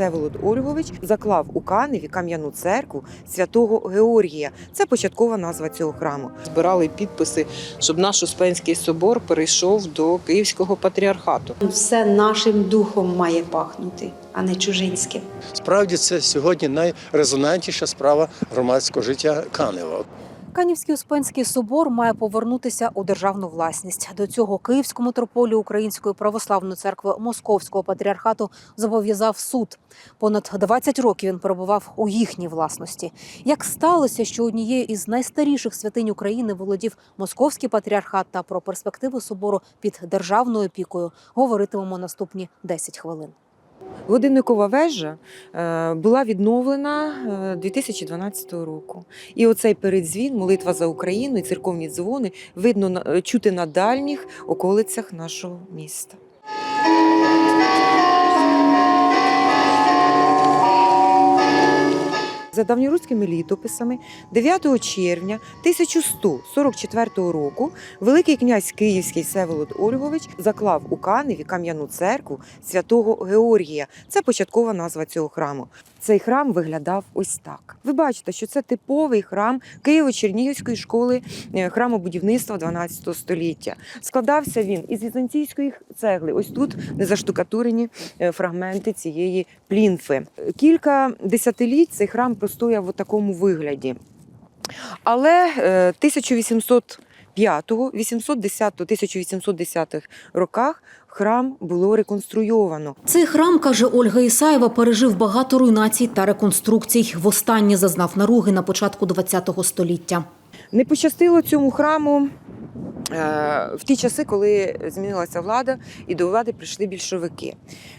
Всеволод Ольгович заклав у Каневі кам'яну церкву святого Георгія. Це початкова назва цього храму. збирали підписи, щоб наш Успенський собор перейшов до Київського патріархату. Все нашим духом має пахнути, а не чужинським. Справді це сьогодні найрезонантніша справа громадського життя Канева. Канівський Успенський собор має повернутися у державну власність. До цього Київську митрополію Української православної церкви Московського патріархату зобов'язав суд. Понад 20 років він перебував у їхній власності. Як сталося, що однією із найстаріших святинь України володів Московський патріархат та про перспективи собору під державною опікою, говоритимемо наступні 10 хвилин. Годинникова вежа е, була відновлена е, 2012 року. І оцей передзвін, молитва за Україну і церковні дзвони видно е, чути на дальніх околицях нашого міста. За давньоруськими літописами 9 червня 1144 року Великий князь Київський Всеволод Ольгович заклав у Каневі кам'яну церкву святого Георгія. Це початкова назва цього храму. Цей храм виглядав ось так. Ви бачите, що це типовий храм Києво-Чернігівської школи е, храмобудівництва 12 століття. Складався він із візантійської цегли. Ось тут не заштукатурені е, фрагменти цієї плінфи. Кілька десятиліть цей храм простояв у такому вигляді. Але е, 1805, 810, 1810 роках храм було реконструйовано. Цей храм, каже Ольга Ісаєва, пережив багато руйнацій та реконструкцій. Востаннє зазнав наруги на початку ХХ століття. Не пощастило цьому храму е, в ті часи, коли змінилася влада, і до влади прийшли більшовики.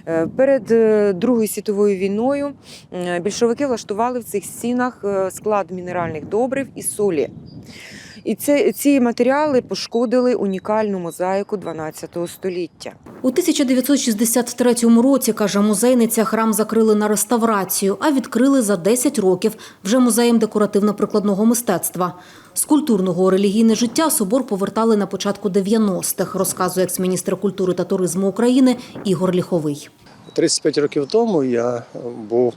Е, Перед е, Другою світовою війною е, більшовики влаштували в цих стінах е, склад мінеральних добрив і солі. І це, ці матеріали пошкодили унікальну мозаїку 12 століття. У 1963 році, каже музейниця, храм закрили на реставрацію, а відкрили за 10 років вже музеєм декоративно-прикладного мистецтва. З культурного у релігійне життя собор повертали на початку 90-х, розказує екс-міністр культури та туризму України Ігор Ліховий. 35 років тому я був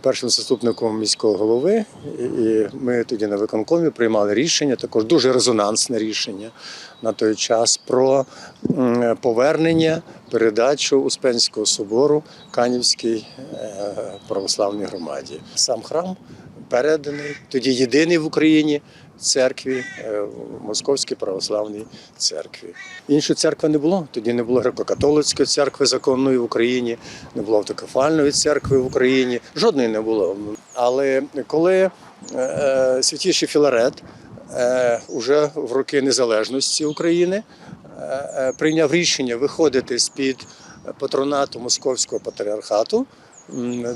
першим заступником міського голови, і ми тоді на виконкомі приймали рішення, також дуже резонансне рішення на той час про повернення, передачу Успенського собору Канівській е, православній громаді. Сам храм переданий, тоді єдиний в Україні церкві, е, Московській православній церкві. Іншої церкви не було. Тоді не було греко-католицької церкви законної в Україні, не було автокефальної церкви в Україні. Жодної не було. Але коли е, е, святіший Філарет е, уже в роки незалежності України е, е, прийняв рішення виходити з-під патронату Московського патріархату,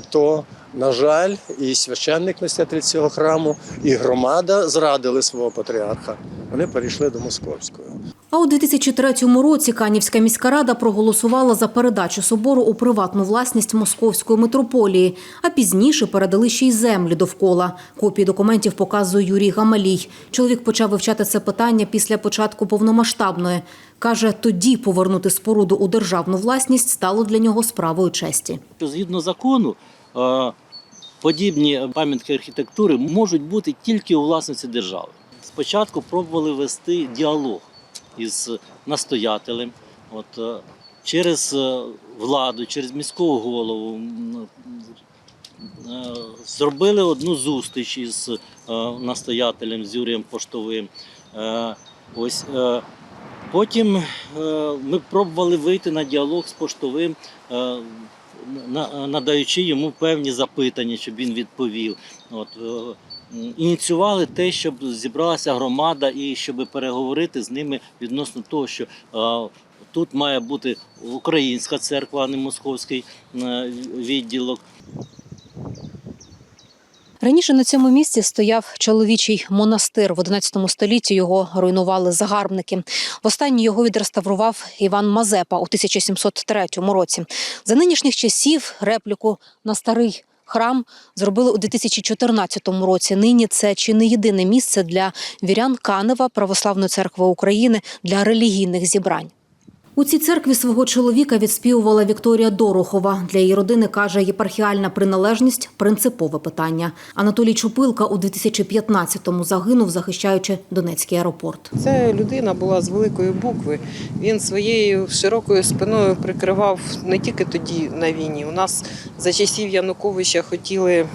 то, на жаль, і священник настоятель цього храму, і громада зрадили свого патріарха. Вони перейшли до московського. А у 2003 році Канівська міська рада проголосувала за передачу собору у приватну власність Московської митрополії, а пізніше передали ще й землі довкола. Копії документів показує Юрій Гамалій. Чоловік почав вивчати це питання після початку повномасштабної. Каже, тоді повернути споруду у державну власність стало для нього справою честі. згідно закону подібні пам'ятки архітектури можуть бути тільки у власності держави. Спочатку пробували вести діалог із настоятелем, от, е, через е, владу, через міського голову. е, Зробили одну зустріч із настоятелем з Юрієм Поштовим. Ось потім ми пробували вийти на діалог з поштовим. надаючи йому певні запитання, щоб він відповів. От, ініціювали те, щоб зібралася громада і щоб переговорити з ними відносно того, що тут має бути українська церква, а не московський е, відділок. Раніше на цьому місці стояв чоловічий монастир. В 11 столітті його руйнували загарбники. Востаннє його відреставрував Іван Мазепа у 1703 році. За нинішніх часів репліку на старий храм зробили у 2014 році. Нині це чи не єдине місце для вірян Канева Православної церкви України для релігійних зібрань. У цій церкві свого чоловіка відспівувала Вікторія Дорохова. Для її родини каже, єпархіальна приналежність принципове питання. Анатолій Чупилка у 2015-му загинув, захищаючи Донецький аеропорт. Це людина була з великої букви. Він своєю широкою спиною прикривав не тільки тоді на війні. У нас за часів Януковича хотіли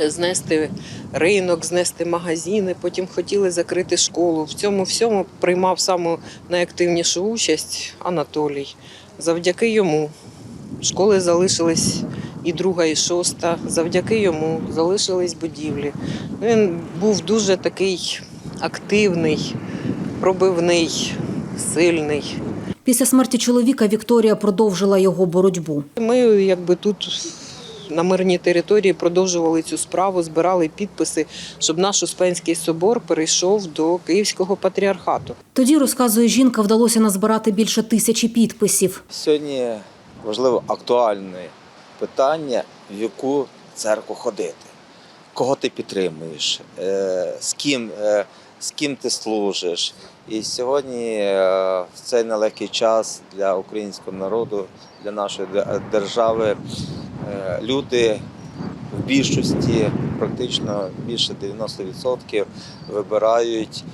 знести ринок, знести магазини, потім хотіли закрити школу. В цьому всьому приймав саму найактивнішу участь Анатолій. Завдяки йому школи залишились і друга, і шоста. Завдяки йому залишились будівлі. Він був дуже такий активний, пробивний, сильний. Після смерті чоловіка Вікторія продовжила його боротьбу. Ми якби тут на мирній території продовжували цю справу, збирали підписи, щоб наш Успенський собор перейшов до Київського патріархату. Тоді розказує жінка, вдалося назбирати більше тисячі підписів. Сьогодні важливо актуальне питання, в яку церкву ходити, кого ти підтримуєш, е, з ким, е, з ким ти служиш. І сьогодні е, в цей нелегкий час для українського народу, для нашої держави люди в більшості, практично більше 90% вибирають,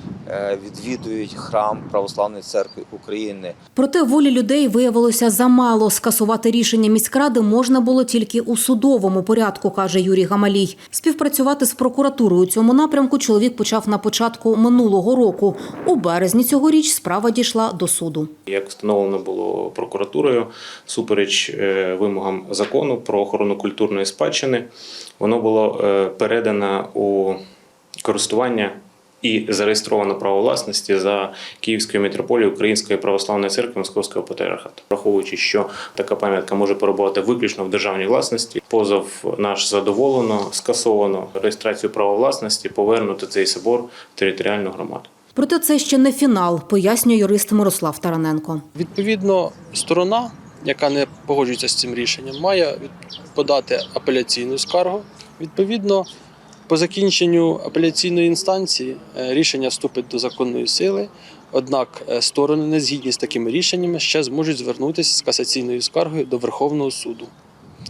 відвідують храм Православної церкви України. Проте волі людей виявилося замало. Скасувати рішення міськради можна було тільки у судовому порядку, каже Юрій Гамалій. Співпрацювати з прокуратурою у цьому напрямку чоловік почав на початку минулого року. У березні цьогоріч справа дійшла до суду. Як встановлено було прокуратурою, супереч е, вимогам закону про охорону культурної спадщини, воно було е, передано у користування і зареєстровано право власності за Київською мітрополією Української православної церкви Московського патріархату, враховуючи, що така пам'ятка може перебувати виключно в державній власності. Позов наш задоволено, скасовано реєстрацію права власності, повернути цей собор в територіальну громаду. Проте це ще не фінал, пояснює юрист Мирослав Тараненко. Відповідно, сторона, яка не погоджується з цим рішенням, має подати апеляційну скаргу. Відповідно, по закінченню апеляційної інстанції е, рішення вступить до законної сили. Однак е, сторони, не згідні з такими рішеннями, ще зможуть звернутися з касаційною скаргою до Верховного суду,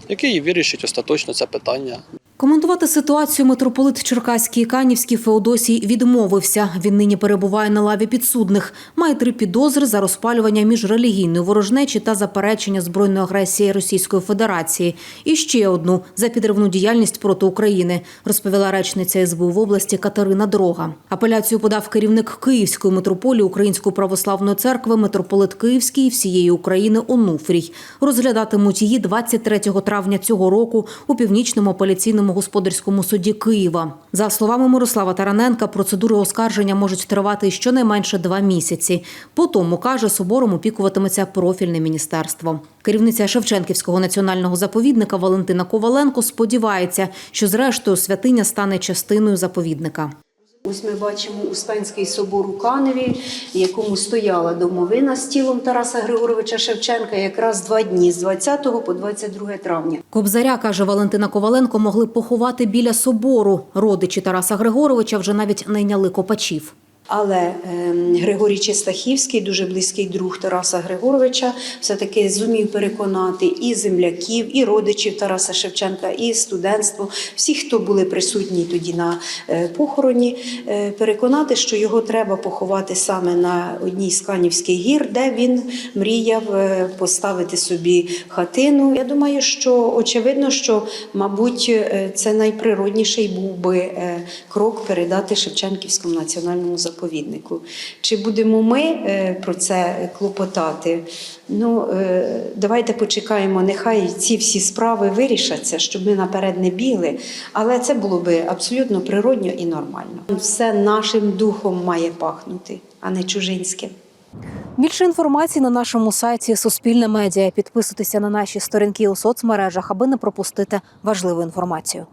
який вирішить остаточно це питання Коментувати ситуацію митрополит Черкаський і Канівський Феодосій відмовився. Він нині перебуває на лаві підсудних. Має три підозри за розпалювання міжрелігійної ворожнечі та заперечення збройної агресії Російської Федерації. І ще одну за підривну діяльність проти України, розповіла речниця СБУ в області Катерина Дрога. Апеляцію подав керівник Київської митрополії Української православної церкви, митрополит Київський і всієї України Онуфрій. Розглядатимуть її 23 травня цього року у північному апеляційному господарському суді Києва. За словами Мирослава Тараненка, процедури оскарження можуть тривати щонайменше два місяці. По тому каже, собором опікуватиметься профільне міністерство. Керівниця Шевченківського національного заповідника Валентина Коваленко сподівається, що зрештою святиня стане частиною заповідника. Ось ми бачимо Успенський собор у Каневі, якому стояла домовина з тілом Тараса Григоровича Шевченка якраз два дні з 20 по 22 травня. Кобзаря, каже Валентина Коваленко, могли поховати біля собору. Родичі Тараса Григоровича вже навіть найняли копачів. Але ем, Григорій Чистахівський, дуже близький друг Тараса Григоровича, все-таки зумів переконати і земляків, і родичів Тараса Шевченка, і студентство, всіх, хто були присутні тоді на е, похороні, е, переконати, що його треба поховати саме на одній з Канівських гір, де він мріяв е, поставити собі хатину. Я думаю, що очевидно, що, мабуть, це найприродніший був би крок передати Шевченківському національному заповіднику. Чи будемо ми е, про це клопотати? Ну, е, давайте почекаємо, нехай ці всі справи вирішаться, щоб ми наперед не бігли. Але це було би абсолютно природньо і нормально. Все нашим духом має пахнути, а не чужинським. Більше інформації на нашому сайті Суспільне медіа. Підписуйтеся на наші сторінки у соцмережах, аби не пропустити важливу інформацію.